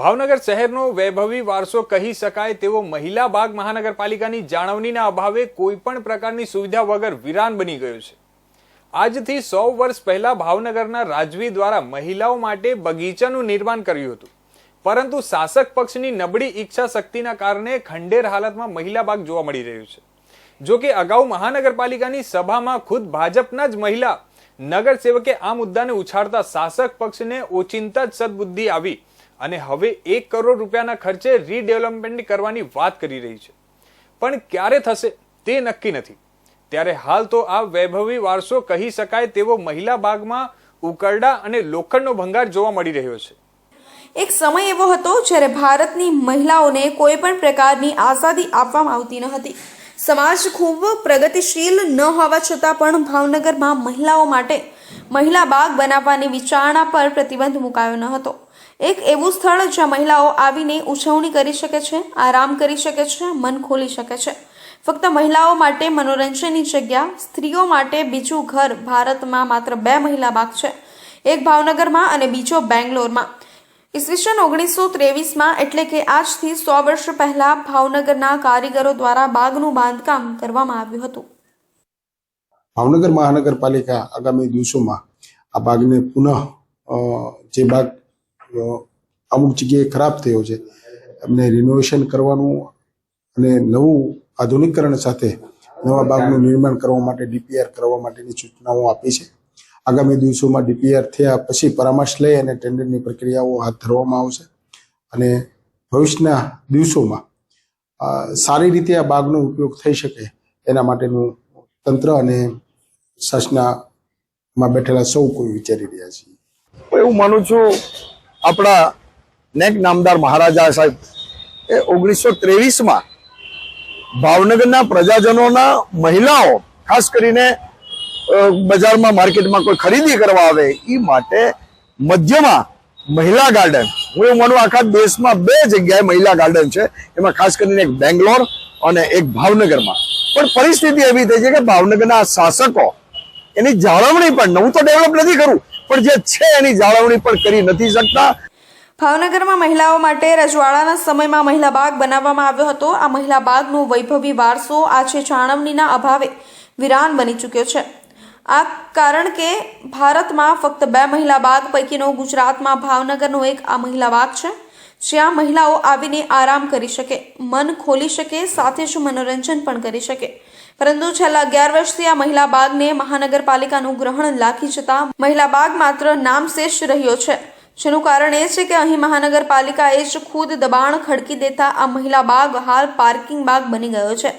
ભાવનગર શહેરનો વૈભવી વારસો કહી શકાય તેવો મહિલા બાગ મહાનગરપાલિકાની જાળવણીના અભાવે કોઈ પણ પ્રકારની સુવિધા વગર વિરાન બની ગયો છે. આજથી સો વર્ષ પહેલા ભાવનગરના રાજવી દ્વારા મહિલાઓ માટે બગીચાનું નિર્માણ કર્યું હતું. પરંતુ શાસક પક્ષની નબળી ઈચ્છા શક્તિના કારણે ખંડેર હાલતમાં મહિલા બાગ જોવા મળી રહ્યું છે. જો કે અગાઉ મહાનગરપાલિકાની સભામાં ખુદ ભાજપના જ મહિલા નગરસેવકે આ મુદ્દાને ઉછાળતા શાસક પક્ષને ઓચિંતા જ સદબુદ્ધિ આવી અને હવે એક કરોડ રૂપિયાના ખર્ચે રીડેવલપમેન્ટ કરવાની વાત કરી રહી છે. પણ ક્યારે થશે તે નક્કી નથી. ત્યારે હાલ તો આ વૈભવી વારસો કહી શકાય તેવો મહિલા બાગમાં ઉકરડા અને લોખંડનો ભંગાર જોવા મળી રહ્યો છે. એક સમય એવો હતો જ્યારે ભારતની મહિલાઓને કોઈ પણ પ્રકારની આઝાદી આપવામાં આવતી ન હતી. સમાજ ખૂબ પ્રગતિશીલ ન હોવા છતાં પણ ભાવનગરમાં મહિલાઓ માટે મહિલા બાગ બનાવવાની વિચારણા પર પ્રતિબંધ મુકાયો ન હતો. એક એવું સ્થળ જ્યાં મહિલાઓ આવીને ઉજવણી કરી શકે છે, આરામ કરી શકે છે, મન ખોલી શકે છે. ફક્ત મહિલાઓ માટે મનોરંજનની જગ્યા, સ્ત્રીઓ માટે બીજું ઘર ભારતમાં માત્ર બે મહિલા બાગ છે, એક ભાવનગરમાં અને બીજો બેંગ્લોરમાં. ઈસવીસન ઓગણીસો ત્રેવીસમાં એટલે કે આજથી સો વર્ષ પહેલાં ભાવનગરના કારીગરો દ્વારા બાગનું બાંધકામ કરવામાં આવ્યું હતું. ભાવનગર મહાનગરપાલિકા આગામી દિવસોમાં આ બાગને પુનઃ જે બાગ અમુક જગ્યાએ ખરાબ થયો છે, એમને રિનોવેશન કરવાનું અને નવું આધુનિકરણ સાથે નવા બાગનું નિર્માણ કરવા માટે ડીપીઆર કરવા માટેની સૂચનાઓ આપી છે. આગામી દિવસોમાં ડીપીઆર થયા પછી પરામર્શ લઈ અને ટેન્ડરની પ્રક્રિયાઓ હાથ ધરવામાં આવશે. અને ભવિષ્યના દિવસોમાં સારી રીતે આ બાગનો ઉપયોગ થઈ શકે એના માટેનું તંત્ર અને શાસનામાં બેઠેલા સૌ કોઈ વિચારી રહ્યા છીએ એવું માનું છું, આપણા નેક નામદાર મહારાજા સાહેબ, એ ઓગણીસો ત્રેવીસમાં ભાવનગરના પ્રજાજનોના મહિલાઓ, ખાસ કરીને બજારમાં માર્કેટમાં કોઈ ખરીદી કરવા આવે, એ માટે મધ્યમાં મહિલા ગાર્ડન. હું એવું માનું, આખા દેશમાં બે જગ્યાએ મહિલા ગાર્ડન છે. એમાં ખાસ કરીને એક બેંગ્લોર અને એક ભાવનગરમાં. પણ પરિસ્થિતિ એવી થઈ છે કે ભાવનગરના શાસકો એની જાળવણી પણ નવું તો ડેવલપ નથી કરવું પણ જે છે એની જાળવણી પણ કરી નથી શકતા. ભાવનગરમાં મહિલાઓ માટે રજવાડાના સમયમાં મહિલા બાગ બનાવવામાં આવ્યો હતો. આ મહિલા બાગનો વૈભવી વારસો આજે જાળવણીના અભાવે વિરાન બની ચૂક્યો છે. આ કારણ કે ભારતમાં ફક્ત બે મહિલા બાગ પૈકીનો ગુજરાતમાં ભાવનગરનો એક આ મહિલા બાગ છે. જ્યાં મહિલાઓ આવીને આરામ કરી શકે, મન ખોલી શકે, સાથે જ મનોરંજન પણ કરી શકે. પરંતુ છેલ્લા અગિયાર વર્ષથી આ મહિલા બાગને મહાનગરપાલિકાનું ગ્રહણ લાખી જતા મહિલા બાગ માત્ર નામશેષ રહ્યો છે, જેનું કારણ એ છે કે અહીં મહાનગરપાલિકાએ જ ખુદ દબાણ ખડકી દેતા આ મહિલા બાગ હાલ પાર્કિંગ બાગ બની ગયો છે.